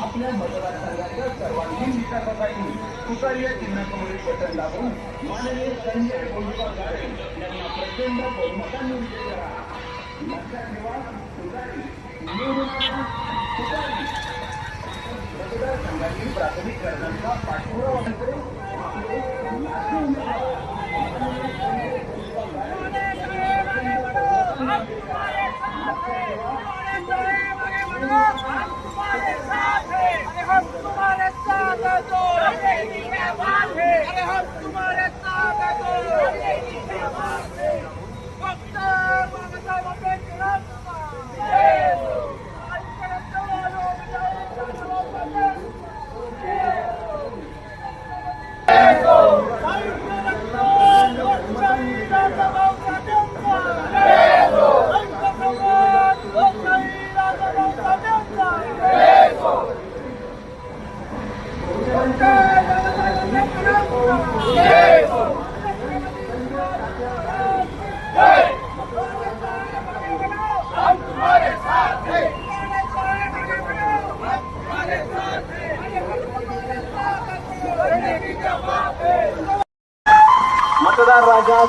आपल्या मतदारसंघाच्या सर्वांगीण विकासासाठी तुतारी या चिन्हासमोरील बटन दाबून माननीय संजय गोंडबा गाडे यांना प्रचंड बहुमतांनी विजय करा. लक्षात ठेवा मतदारसंघातील प्राथमिक गरजांचा पाठपुरावा. आपले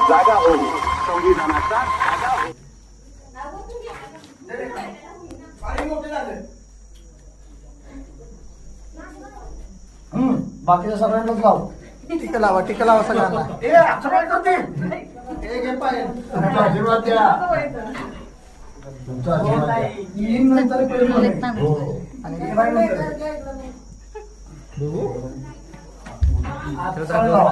जागा हो संविधानाचा जागा हो हम्म, बाकीच्या सगळ्यांनाच लाव. टीका लावा टीका लावा सगळ्यांना. आशीर्वाद द्या. तुमचा आशीर्वाद द्या. हो. आणि सातारा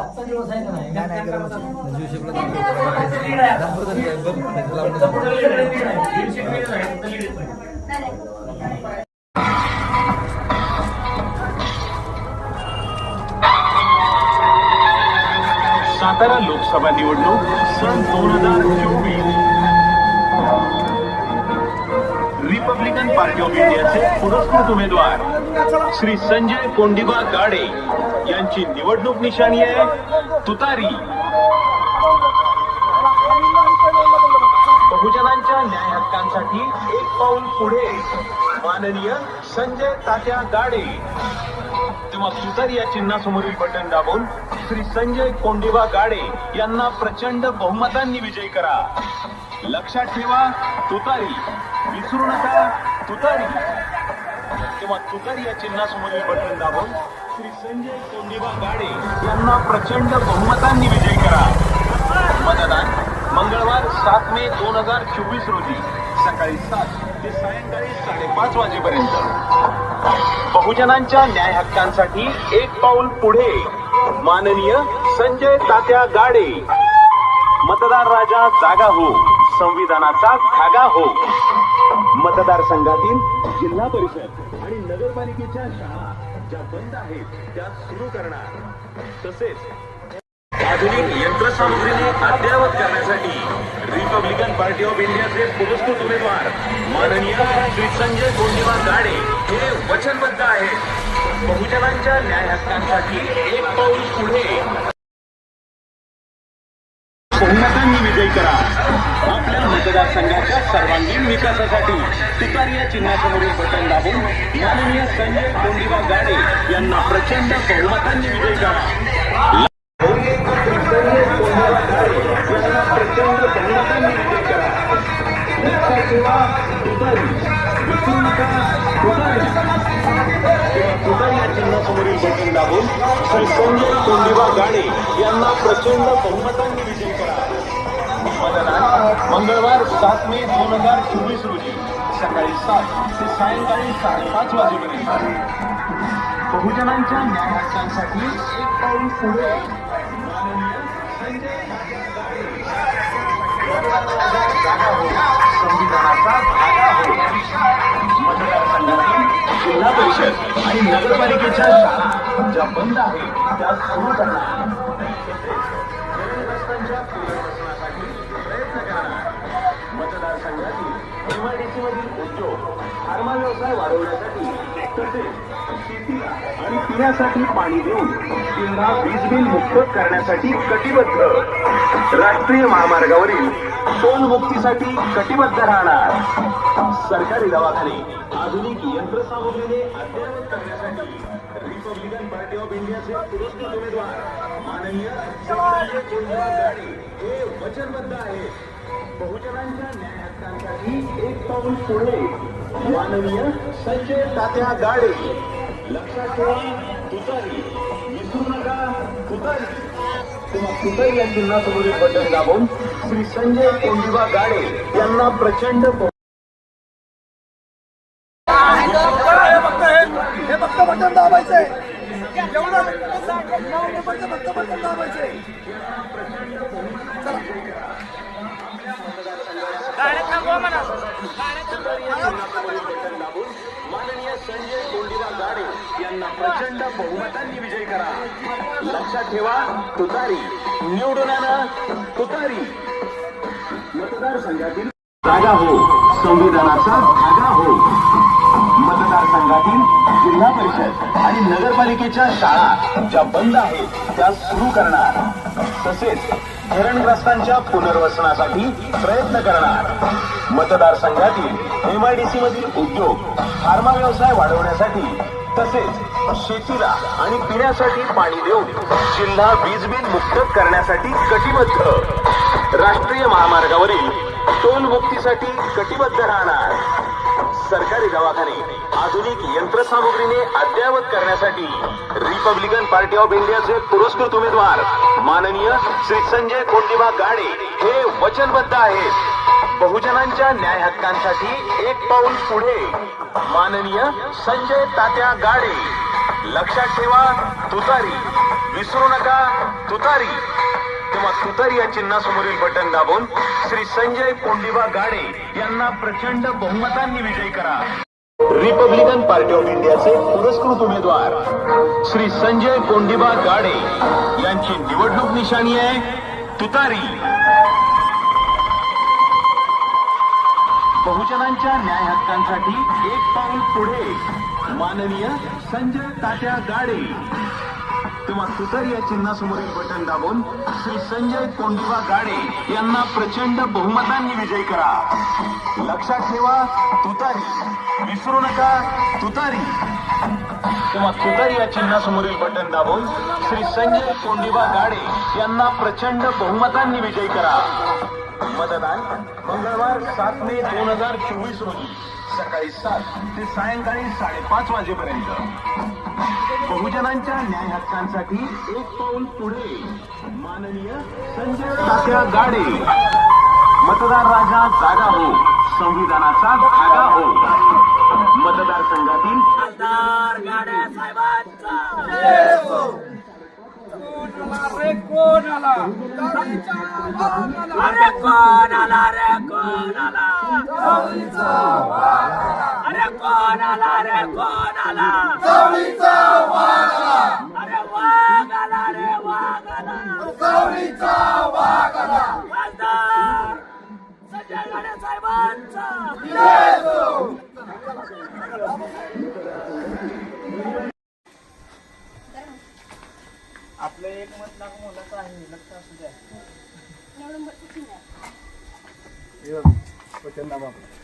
लोकसभा निवडणूक सन दोन हज़ार चोवीस. रिपब्लिकन पार्टी ऑफ़ इंडियाचे पुरस्कृत उमेदवार श्री संजय कोंडिबा गाडे. यांची निवडणूक निशाणी आहे. तुतारी. बहुजनांच्या न्याय हक्कांसाठी एक पाऊल पुढे. माननीय संजय तात्या गाडे. तेव्हा तुतारी या चिन्हासमोरील बटन दाबून श्री संजय कोंडिबा गाडे यांना प्रचंड बहुमतांनी विजय करा. लक्षात ठेवा तुतारी. विसरू नका तुतारी. तेव्हा तुतारी या चिन्हासमोरील बटन दाबून संजय कोंडिबा गाडे यांना प्रचंड बहुमतांनी विजयी करा. मतदान मंगळवार सात मे दोन हजार चोवीस रोजी सकाळी सात ते सायंकाळी साडेपाच वाजेपर्यंत. बहुजनांच्या न्याय हक्कांसाठी एक पाऊल पुढे. माननीय संजय तात्या गाडे. मतदार राजा जागा हो संविधानाचा धागा हो. मतदारसंघातील जिल्हा परिषद आणि नगरपालिकेच्या शाळा ज्या बंद आहेत त्या सुरू करणार. तसेच आधुनिक यंत्रसामुग्रीने अद्ययावत करण्यासाठी रिपब्लिकन पार्टी ऑफ इंडियाचे पुरस्कृत उमेदवार माननीय श्री संजय गोंदिबा गाडे हे वचनबद्ध आहेत. बहुजनांच्या न्याय हक्कांसाठी एक पाऊल पुढे. बहुमतांनी विजयी करा. आपल्या मतदारसंघाच्या सर्वांगीण विकासासाठी तुतारी या चिन्हासमोरील बटन दाबून माननीय संजय कोंडीबा गाडे यांना प्रचंड बहुमतांनी विजयी करा. प्रचंड बहुमतांनी विजय करा लक्षात तुतारी विसरू नका तुतारी या चिन्हासमोरील बटन दाबून श्री संजय कोंडीबा गाडे यांना प्रचंड बहुमतांनी मतदान मंगळवार सात मे दोन हजार चोवीस रोजी सकाळी सात ते सायंकाळी साडेपाच वाजेपर्यंत. बहुजनांच्या न्याय हक्कांसाठी एक पाऊल पुढे. संविधानाचा मतदारसंघातील जिल्हा परिषद आणि नगरपालिकेच्या शाळा ज्या बंद आहेत त्या सुरू करणार एमआयडीसी मधील उद्योग फार्मा व्यवसाय वाढवण्यासाठी तसेच शेतीला आणि पिण्यासाठी पाणी देऊन जिल्हा वीज बिल मुक्त करण्यासाठी कटिबद्ध. राष्ट्रीय महामार्गावरील टोल मुक्तीसाठी कटिबद्ध राहणार. सरकारी दवाखाने आधुनिक यंत्रसामुग्रीने अद्ययावत करण्यासाठी रिपब्लिकन पार्टी ऑफ इंडियाचे पुरस्कृत उमेदवार. माननीय हे वचनबद्ध आहे बहुजनांच्या न्याय हक्कांसाठी एक पाऊल पुढे. माननीय संजय तात्या गाडे. लक्षात ठेवा तुतारी. विसरू नका तुतारी. तेव्हा तुतारी या चिन्हासमोरील बटन दाबून श्री संजय कोंडिबा गाडे यांना प्रचंड हे फक्त बटन दाबायचंय एवढं फक्त बटन दाबायचंय दाबून माननीय संजय गाडे यांना प्रचंड बहुमतांनी विजय करा लक्षात ठेवा तुतारी. निवडून तुतारी मतदारसंघातील जागा हो संविधानाचा धागा हो मतदारसंघातील जिल्हा परिषद आणि नगरपालिकेच्या शाळा ज्या बंद आहेत त्या सुरू करणार. तसेच धरणग्रस्तांच्या पुनर्वसनासाठी प्रयत्न करणार. मतदारसंघातील एमआयडीसी मधील उद्योग फार्मा व्यवसाय वाढवण्यासाठी तसेच शेतीला आणि पिण्यासाठी पाणी देऊन जिल्हा वीज बिल मुक्त करण्यासाठी कटिबद्ध. राष्ट्रीय महामार्गावरील टोल मुक्तीसाठी कटिबद्ध राहणार. सरकारी दवाखाने आधुनिक यंत्रसामुग्रीने अद्ययावत करण्यासाठी रिपब्लिकन पार्टी ऑफ इंडियाचे पुरस्कृत उमेदवार. माननीय श्री संजय कोंडिबा गाडे हे वचनबद्ध आहेत. बहुजनांच्या न्याय हक्कांसाठी एक पाऊल पुढे. माननीय संजय तात्या गाडे. लक्षात ठेवा तुतारी. विसरू नका तुतारी. किंवा तुतारी या चिन्हासमोरील बटन दाबून श्री संजय कोंडिबा गाडे यांना प्रचंड बहुमतांनी विजयी करा. रिपब्लिकन पार्टी ऑफ इंडियाचे पुरस्कृत उमेदवार श्री संजय कोंडिबा गाडे यांची निवडणूक निशाणी आहे. तुतारी. बहुजनांच्या न्याय हक्कांसाठी एक पाऊल पुढे. माननीय संजय तात्या गाडे. तेव्हा तुतारी या चिन्हासमोरील बटन दाबून श्री संजय कोंडिबा गाडे यांना प्रचंड बहुमतांनी विजयी करा. लक्षात ठेवा तुतारी. विसरू नका तुतारी. तेव्हा तुतारी या चिन्हासमोरील बटन दाबून श्री संजय कोंडिबा गाडे यांना प्रचंड बहुमतांनी विजयी करा. मतदान मंगळवार सात मे दोन हजार चोवीस रोजी. सकाळी सात ते सायंकाळी साडेपाच वाजेपर्यंत. बहुजनांच्या न्याय हक्कांसाठी एक पाऊल पुढे. माननीय संजय तात्या गाडे. मतदार राजा जागा हो संविधानाचा धागा हो. मतदारसंघातील खासदार गाड्या साहेबांचा. কোন আলা দাড়ি চাওয়ালা আরে কোন আলা রে কোন আলা দাড়ি চাওয়ালা আরে কোন আলা রে কোন আলা দাড়ি চাওয়ালা আরে রে ওয়াগালা। দাড়ি मोलाचं आहे लक्ष असू द्या हे बघ, बटन दाबा आपलं.